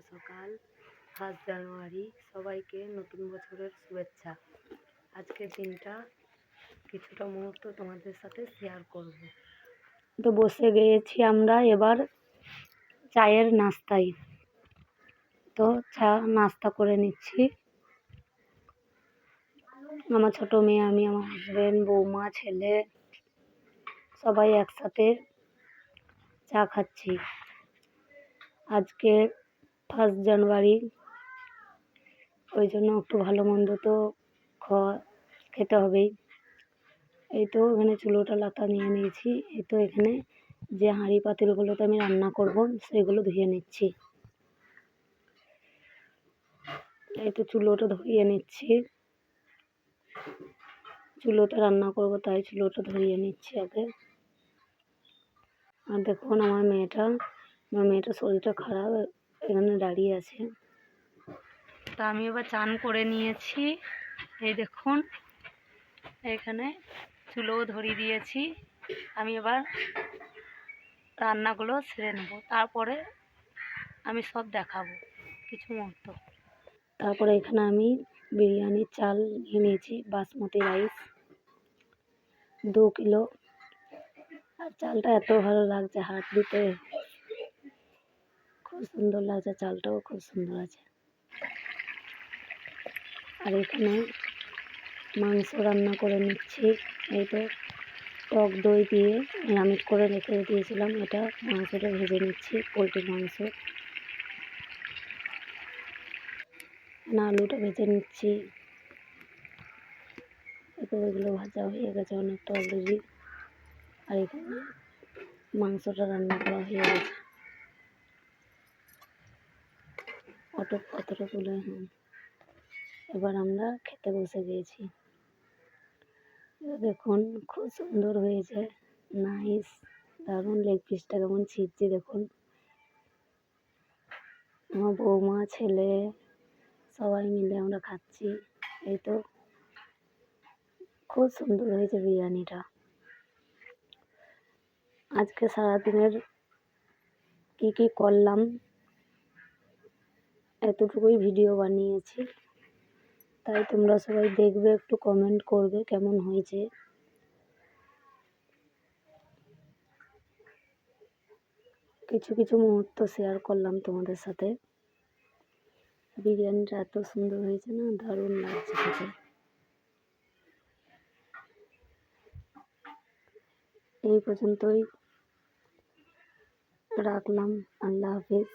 সকাল first January. সবাইকে নতুন বছরের শুভেচ্ছা। আজকের দিনটা কিছুটা মুহূর্ত তোমাদের সাথে শেয়ার করব। তো বসে গিয়েছি আমরা এবার চায়ের নাস্তায়। তো চা নাস্তা করে নিচ্ছি। আমার ছোট মেয়ে, আমি, আমার হাজবেন্ড বৌমা, ছেলে, সবাই একসাথে চা খাচ্ছি। আজকে ফার্স্ট জানুয়ারি। ওই জন্য একটু ভালো মন্দ তো খাওয়া খেতে হবেই। এই তো এখানে চুলোটা লাতা নিয়ে নিয়েছি। এই তো এখানে যে হাঁড়ি পাতিলগুলোতে আমি রান্না করব, সেগুলো ধুয়ে নিচ্ছি। এই তো চুলোটা ধরিয়ে নিচ্ছি। চুলোতে রান্না করব, তাই চুলোটা ধরিয়ে নিচ্ছি আগে। আর দেখুন আমার মেয়েটা, আমার মেয়েটার শরীরটা খারাপ। এখানে দাঁড়িয়ে আছে? তা আমি এবার চান করে নিয়েছি। এই দেখুন এখানে চুলোও ধরিয়ে দিয়েছি। আমি এবার রান্নাগুলো সেরে নেব। তারপরে আমি সব দেখাবো কিছু মুহূর্ত। তারপরে এখানে আমি বিরিয়ানির চাল নিয়ে নিয়েছি বাসমতি রাইস দু কিলো। আর চালটা এত ভালো লাগছে হাত দিতে খুব সুন্দর লাগছে, চালটাও খুব সুন্দর আছে। আর এখানে মাংস রান্না করে নিচ্ছি। এই তো টক দই দিয়ে নিরামিষ করে রেখে দিয়েছিলাম, এটা মাংসটা ভেজে নিচ্ছি পোলট্রির মাংস। আলুটা ভেজে নিচ্ছি। এরপর এগুলো ভাজা হয়ে গেছে অনেকটা অলরেডি আর এখানে মাংসটা রান্না করা হয়ে গেছে। অত অতটা তুলে হ্যাঁ এবার আমরা খেতে বসে গিয়েছি। দেখুন, খুব সুন্দর হয়েছে। নাইস দারুণ লেগ পিসটা কেমন ছিঁড়ছি দেখুন। আমার বৌমা, ছেলে, সবাই মিলে আমরা খাচ্ছি। এই তো। খুব সুন্দর হয়েছে বিরিয়ানিটা। আজকে সারাদিনের কী কী করলাম? এতটুকুই ভিডিও বানিয়েছি। তাই তোমরা সবাই দেখবে, একটু কমেন্ট করবে কেমন হয়েছে। কিছু কিছু মুহূর্ত শেয়ার করলাম তোমাদের সাথে। বিরিয়ানিটা এত সুন্দর হয়েছে না, দারুণ লাগছে এই পর্যন্তই। রাখলাম, আল্লাহ হাফিজ।